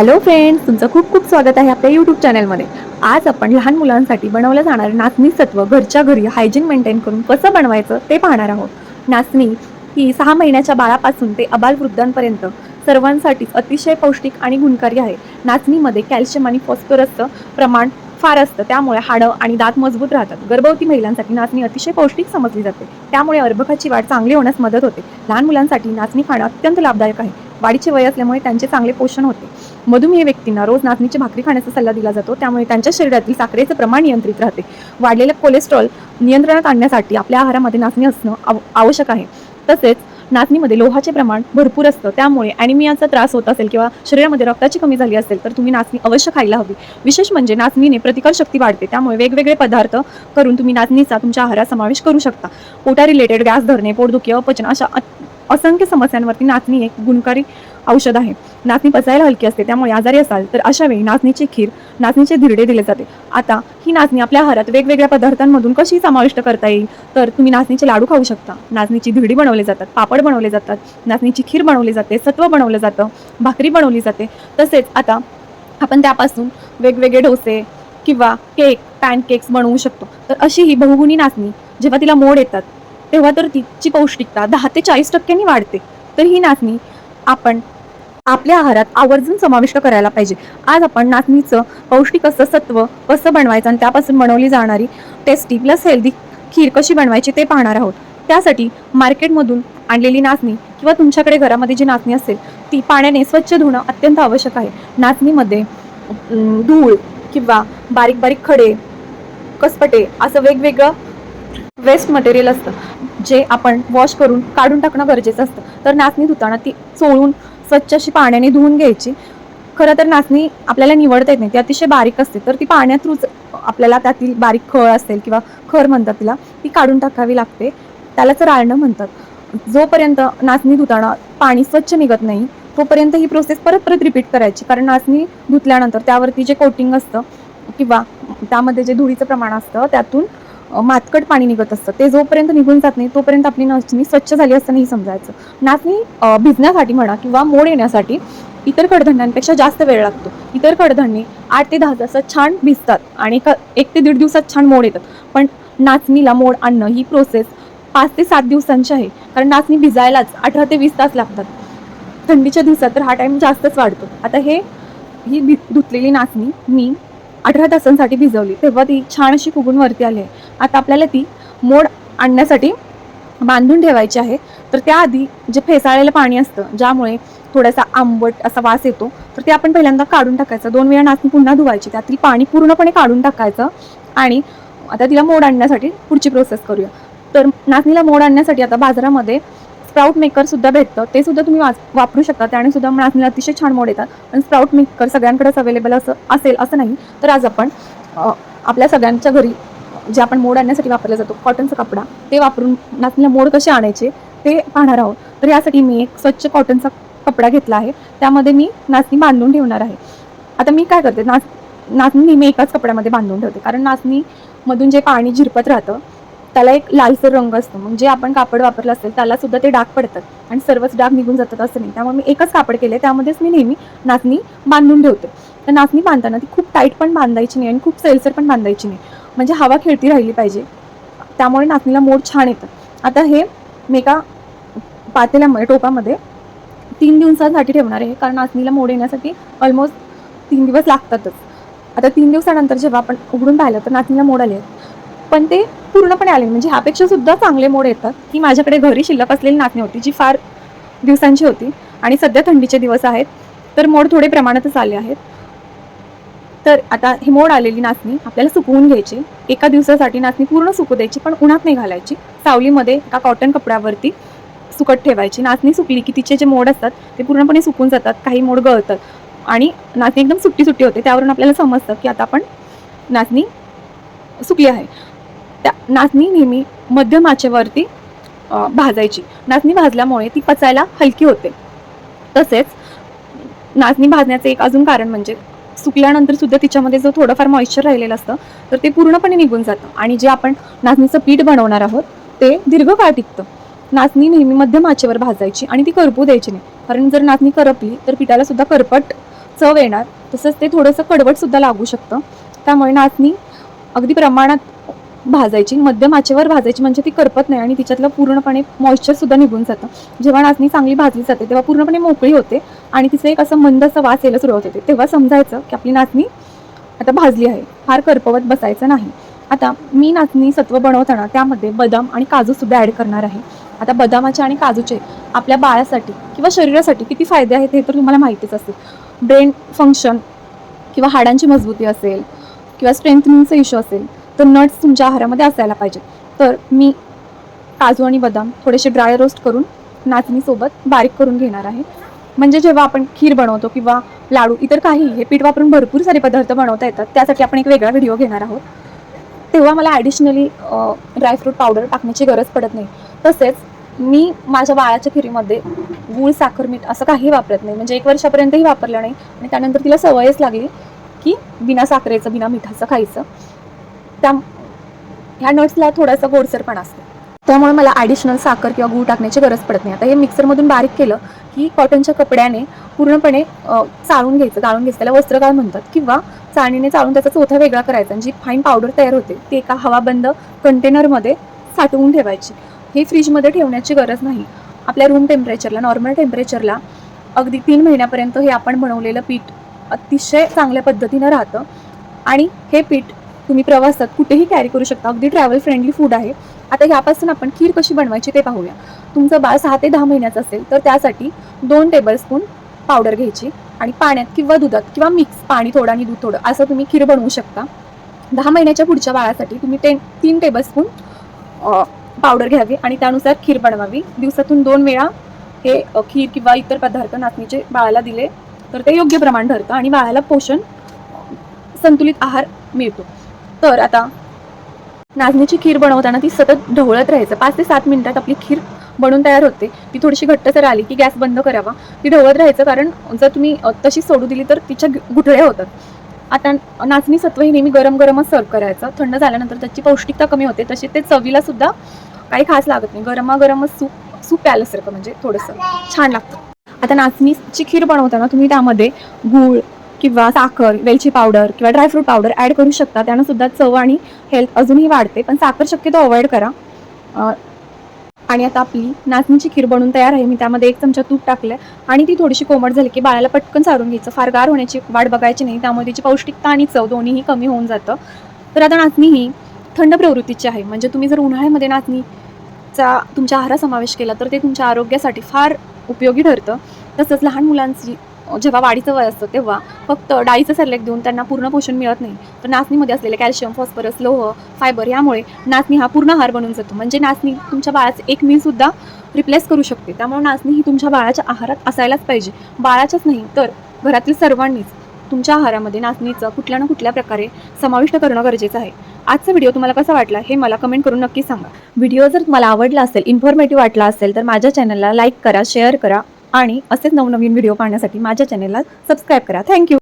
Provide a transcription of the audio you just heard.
Hello friends तुमचं खूप खूप स्वागत आहे आपल्या यूट्यूब चॅनलमध्ये आज आपण लहान मुलांसाठी बनवलं जाणारं नाचणी सत्व घरच्या घरी हायजीन मेंटेन करून कसं बनवायचं ते पाहणार आहोत. नाचणी ही सहा महिन्याच्या बाळापासून ते अबाल वृद्धांपर्यंत सर्वांसाठीच अतिशय पौष्टिक आणि गुणकारी आहे. नाचणीमध्ये कॅल्शियम आणि फॉस्फरसचं प्रमाण फार असतं. त्यामुळे हाडं आणि दात मजबूत राहतात. गर्भवती महिलांसाठी नाचणी अतिशय पौष्टिक समजली जाते. त्यामुळे अर्भकाची वाढ चांगली होण्यास मदत होते. लहान मुलांसाठी नाचणी खाणं अत्यंत लाभदायक आहे. वाढीचे वय असल्यामुळे त्यांचे चांगले पोषण होते. मधुमेह व्यक्तींना रोज नाचणीची भाकरी खाण्याचा सल्ला दिला जातो. त्यामुळे त्यांच्या शरीरातील साखरेचे प्रमाण नियंत्रित राहते. वाढलेलं कोलेस्ट्रॉल नियंत्रणात आणण्यासाठी आपल्या आहारामध्ये नाचणी असणं आव- आवश्यक आहे. तसेच नाचणीमध्ये लोहाचे प्रमाण भरपूर असतं. त्यामुळे ॲनिमियाचा त्रास होत असेल किंवा शरीरामध्ये रक्ताची कमी झाली असेल तर तुम्ही नाचणी अवश्य खायला हवी. विशेष म्हणजे नाचणीने प्रतिकार शक्ती वाढते. त्यामुळे वेगवेगळे पदार्थ करून तुम्ही नाचणीचा तुमच्या आहारात समावेश करू शकता. पोटा रिलेटेड गॅस धरणे पोटदुखी अपचन अशा असंख्य समस्यांवरती नाचणी एक गुणकारी औषध आहे. नाचणी पचायला हलकी असते त्यामुळे आजारी असाल तर अशा वेळी नाचणीची खीर नाचणीचे धिरडे दिले जाते. आता ही नाचणी आपल्या आहारात वेगवेगळ्या पदार्थांमधून कशी समाविष्ट करता येईल? तर तुम्ही नाचणीचे लाडू खाऊ शकता. नाचणीची धिरडी बनवले जातात पापड बनवले जातात नाचणीची खीर बनवली जाते सत्व बनवलं जातं भाकरी बनवली जाते. तसेच आता आपण त्यापासून वेगवेगळे डोसे किंवा केक पॅनकेक्स बनवू शकतो. तर अशी ही बहुगुणी नाचणी जेव्हा तिला मोड येतात तेव्हा तर तिची पौष्टिकता दहा ते चाळीस टक्क्यांनी वाढते. तर ही नाचणी आपण आपल्या आहारात आवर्जून समाविष्ट करायला पाहिजे. आज आपण नाचणीचं पौष्टिक असं सत्व कसं बनवायचं आणि त्यापासून बनवली जाणारी टेस्टी प्लस हेल्दी खीर कशी बनवायची ते पाहणार आहोत. त्यासाठी मार्केटमधून आणलेली नाचणी किंवा तुमच्याकडे घरामध्ये जी नाचणी असेल ती पाण्याने स्वच्छ धुणं अत्यंत आवश्यक आहे. नाचणीमध्ये धूळ किंवा बारीक बारीक खडे कसपटे असं वेगवेगळं वेस्ट मटेरियल असतं जे आपण वॉश करून काढून टाकणं गरजेचं असतं. तर नाचणी धुताना ती चोळून स्वच्छ अशी पाण्याने धुवून घ्यायची. खरं तर नाचणी आपल्याला निवडता येत नाही. ती अतिशय बारीक असते. तर ती पाण्यात रुच आपल्याला त्यातील बारीक खळ असेल किंवा खर म्हणतात तिला ती काढून टाकावी लागते. त्यालाच राळणं म्हणतात. जोपर्यंत नाचणी धुताना पाणी स्वच्छ निघत नाही तोपर्यंत ही प्रोसेस परत परत रिपीट करायची. कारण नाचणी धुतल्यानंतर त्यावरती जे कोटिंग असतं किंवा त्यामध्ये जे धुळीचं प्रमाण असतं त्यातून मातकट पाणी निघत असतं. ते जोपर्यंत निघून जात नाही तोपर्यंत आपली नाचणी स्वच्छ झाली असं नाही समजायचं. नाचणी भिजण्यासाठी म्हणा किंवा मोड येण्यासाठी इतर कडधान्यांपेक्षा जास्त वेळ लागतो. इतर कडधान्ये आठ ते दहा तासात छान भिजतात आणि क एक ते दीड दिवसात छान मोड येतात. पण नाचणीला मोड आणणं ही प्रोसेस पाच ते सात दिवसांची आहे. कारण नाचणी भिजायलाच अठरा ते वीस तास लागतात. थंडीच्या दिवसात तर हा टाईम जास्तच वाढतो. आता हे ही भि धुतलेली नाचणी मी अठरा तासांसाठी भिजवली. तेव्हा ती छान अशी फुगून वरती आली आहे. आता आपल्याला ती मोड आणण्यासाठी बांधून ठेवायची आहे. तर त्याआधी जे फेसाळलेलं पाणी असतं ज्यामुळे थोडासा आंबट असा वास येतो तर ते आपण पहिल्यांदा काढून टाकायचं. दोन वेळा नाचणी पुन्हा धुवायची. त्यातील पाणी पूर्णपणे काढून टाकायचं आणि आता तिला मोड आणण्यासाठी पुढची प्रोसेस करूया. तर नाचणीला मोड आणण्यासाठी आता बाजारामध्ये स्प्राऊट मेकर सुद्धा भेटतं. ते सुद्धा तुम्ही वापरू शकता. त्याने सुद्धा नाचणीला अतिशय छान मोड येतात. पण स्प्राऊट मेकर सगळ्यांकडेच अवेलेबल असं असेल असं नाही. तर आज आपण आपल्या सगळ्यांच्या घरी जे आपण मोड आणण्यासाठी वापरला जातो कॉटनचा कपडा ते वापरून नाचणीला मोड कसे आणायचे ते पाहणार आहोत. तर यासाठी मी एक स्वच्छ कॉटनचा कपडा घेतला आहे. त्यामध्ये मी नाचणी बांधून ठेवणार आहे. आता मी काय करते नाच नाचणी नेहमी एकाच कपड्यामध्ये बांधून ठेवते. कारण नाचणीमधून जे पाणी झिरपत राहतं त्याला एक लालसर रंग असतो. मग जे आपण कापड वापरलं असेल त्याला सुद्धा ते डाग पडतात. आणि सर्वच डाग निघून जातात असं नाही. त्यामुळे मी एकच कापड केले त्यामध्येच मी नेहमी नाचणी बांधून ठेवते. तर नाचणी बांधताना ती खूप टाईट पण बांधायची नाही आणि खूप सेलसर पण बांधायची नाही. म्हणजे हवा खेळती राहिली पाहिजे. त्यामुळे नाचणीला मोड छान येतं. आता हे मी एका पातेल्यामध्ये टोपामध्ये तीन दिवसांसाठी ठेवणार आहे. कारण नाचणीला मोड येण्यासाठी ऑलमोस्ट तीन दिवस लागतातच. आता तीन दिवसानंतर जेव्हा आपण उघडून पाहिलं तर नाचणीला मोड आले पण ते पूर्णपणे आले म्हणजे ह्यापेक्षा सुद्धा चांगले मोड येतात. ही माझ्याकडे घरी शिल्लक असलेली नाचणी होती जी फार दिवसांची होती. आणि सध्या थंडीचे दिवस आहेत. तर मोड थोडे प्रमाणातच आले आहेत. तर आता ही मोड आलेली नाचणी आपल्याला सुकवून घ्यायची. एका दिवसासाठी नाचणी पूर्ण सुकू द्यायची पण उन्हात नाही घालायची. सावलीमध्ये एका कॉटन कपड्यावरती सुकट ठेवायची. नाचणी सुकली की तिचे जे मोड असतात ते पूर्णपणे सुकून जातात. काही मोड गळतात. आणि नाचणी एकदम सुट्टी सुट्टी होते. त्यावरून आपल्याला समजतं की आता आपण नाचणी सुकली आहे. त्या नाचणी नेहमी मध्यम आचेवरती भाजायची. नाचणी भाजल्यामुळे ती पचायला हलकी होते. तसेच नाचणी भाजण्याचं एक अजून कारण म्हणजे सुकल्यानंतर सुद्धा तिच्यामध्ये जो थोडंफार मॉइश्चर राहिलेलं असतं तर ते पूर्णपणे निघून जातं. आणि जे आपण नाचणीचं पीठ बनवणार आहोत ते दीर्घकाळ टिकतं. नाचणी नेहमी मध्यम आचेवर भाजायची आणि ती करपू द्यायची नाही. कारण जर नाचणी करपली तर पिठाला सुद्धा करपट चव येणार. तसंच ते थोडंसं कडवटसुद्धा लागू शकतं. त्यामुळे नाचणी अगदी प्रमाणात भाजायची मध्यम आचेवर भाजायची म्हणजे ती करपत नाही आणि तिच्यातलं पूर्णपणे मॉइश्चरसुद्धा निघून जातं. जेव्हा नाचणी चांगली भाजली जाते तेव्हा पूर्णपणे मोकळी होते आणि तिचं एक असं मंद असं वास यायला सुरुवात होते. तेव्हा समजायचं की आपली नाचणी आता भाजली आहे फार करपवत बसायचं नाही. आता मी नाचणी सत्व बनवताना त्यामध्ये बदाम आणि काजूसुद्धा ॲड करणार आहे. आता बदामाचे आणि काजूचे आपल्या बाळासाठी किंवा शरीरासाठी किती फायदे आहेत हे तर तुम्हाला माहितीच असेल. ब्रेन फंक्शन किंवा हाडांची मजबूती असेल किंवा स्ट्रेंथनिंगचा इश्यू असेल तर नट्स तुमच्या आहारामध्ये असायला पाहिजे तर मी काजू आणि बदाम थोडेसे ड्राय रोस्ट करून नाचणीसोबत बारीक करून घेणार आहे. म्हणजे जेव्हा आपण खीर बनवतो किंवा लाडू इतर काही हे पीठ वापरून भरपूर सारे पदार्थ बनवता येतात. त्यासाठी आपण एक वेगळा व्हिडिओ घेणार आहोत. तेव्हा मला ॲडिशनली ड्रायफ्रूट पावडर टाकण्याची गरज पडत नाही. तसेच मी माझ्या बाळाच्या खिरीमध्ये गूळ साखर मीठ असं काही वापरत नाही. म्हणजे एक वर्षापर्यंतही वापरलं नाही. आणि त्यानंतर तिला सवयच लागली की बिना साखरेचं बिना मिठाचं खायचं. त्या ह्या नट्सला थोडासा गोडसरपण असतो. त्यामुळे मला ॲडिशनल साखर किंवा गूळ टाकण्याची गरज पडत नाही. आता हे मिक्सरमधून बारीक केलं की कॉटनच्या कपड्याने पूर्णपणे चाळून घ्यायचं. गाळून घ्यायचं. त्याला वस्त्रगाळ म्हणतात. किंवा चाळणीने चाळून त्याचा चोथा वेगळा करायचा. आणि जी फाईन पावडर तयार होते ती एका हवाबंद कंटेनरमध्ये साठवून ठेवायची. हे फ्रीजमध्ये ठेवण्याची गरज नाही. आपल्या रूम टेम्परेचरला नॉर्मल टेम्परेचरला अगदी तीन महिन्यापर्यंत हे आपण बनवलेलं पीठ अतिशय चांगल्या पद्धतीनं राहतं. आणि हे पीठ तुम्ही प्रवासात कुठेही कॅरी करू शकता. अगदी ट्रॅव्हल फ्रेंडली फूड आहे. आता ह्यापासून आपण खीर कशी बनवायची ते पाहूया. तुमचं बाळ सहा ते दहा महिन्याचं असेल तर त्यासाठी दोन टेबलस्पून पावडर घ्यायची आणि पाण्यात किंवा दुधात किंवा मिक्स पाणी थोडं आणि दूध थोडं असं तुम्ही खीर बनवू शकता. दहा महिन्याच्या पुढच्या बाळासाठी तुम्ही टेन तीन टेबलस्पून पावडर घ्यावी आणि त्यानुसार खीर बनवावी. दिवसातून दोन वेळा हे खीर किंवा इतर पदार्थ नाचणीचे बाळाला दिले तर ते योग्य प्रमाण ठरतं आणि बाळाला पोषण संतुलित आहार मिळतो. तर आता नाचणीची खीर बनवताना ती सतत ढवळत राहायचं. पाच ते सात मिनिटात आपली खीर बनून तयार होते. ती थोडीशी घट्टसर आली की गॅस बंद करावा. ती ढवळत राहायचं कारण जर तुम्ही तशीच तशी सोडू दिली तर तिच्या गुठळ्या होतात. आता नाचणी सत्व ही नेहमी गरम गरमच सर्व करायचं. थंड झाल्यानंतर त्याची पौष्टिकता कमी होते. तशी ते चवीला सुद्धा काही खास लागत नाही. गरमागरमच सूप सूप प्यायल्यासारखं म्हणजे थोडंसं छान लागतं. आता नाचणीची खीर बनवताना तुम्ही त्यामध्ये गूळ किंवा साखर वेलची पावडर किंवा ड्रायफ्रूट पावडर ॲड करू शकता. त्यानं सुद्धा चव आणि हेल्थ अजूनही वाढते. पण साखर शक्यतो अवॉइड करा. आणि आता आपली नाचणीची खीर बनवून तयार आहे. मी त्यामध्ये एक चमचा तूप टाकलं आणि ती थोडीशी कोमट झाली की बाळाला पटकन सारून घ्यायचं. फार गार होण्याची वाट बघायची नाही. त्यामुळे तिची पौष्टिकता आणि चव दोन्हीही कमी होऊन जातं. तर आता नाचणी ही थंड प्रवृत्तीची आहे. म्हणजे तुम्ही जर उन्हाळ्यामध्ये नाचणीचा तुमच्या आहारात समावेश केला तर ते तुमच्या आरोग्यासाठी फार उपयोगी ठरतं. तसंच लहान मुलांची जेव्हा वाढीचं वय असतं तेव्हा फक्त डाळीचं सॅलेक देऊन त्यांना पूर्ण पोषण मिळत नाही. तर नाचणीमध्ये असलेले कॅल्शियम फॉस्फरस लोह फायबर यामुळे नाचणी हा पूर्ण आहार बनून जातो. म्हणजे नाचणी तुमच्या बाळाचं एक मीलसुद्धा रिप्लेस करू शकते. त्यामुळे नाचणी ही तुमच्या बाळाच्या आहारात असायलाच पाहिजे. बाळाच्याच नाही तर घरातील सर्वांनीच तुमच्या आहारामध्ये नाचणीचं कुठल्या ना कुठल्या प्रकारे समाविष्ट करणं गरजेचं आहे. आजचा व्हिडिओ तुम्हाला कसा वाटला हे मला कमेंट करून नक्की सांगा. व्हिडिओ जर तुम्हाला आवडला असेल इन्फॉर्मेटिव्ह वाटला असेल तर माझ्या चॅनलला लाईक करा शेअर करा. आणि असेच नवनवीन व्हिडिओ पाहण्यासाठी माझ्या चॅनेलला सबस्क्राईब करा. थँक्यू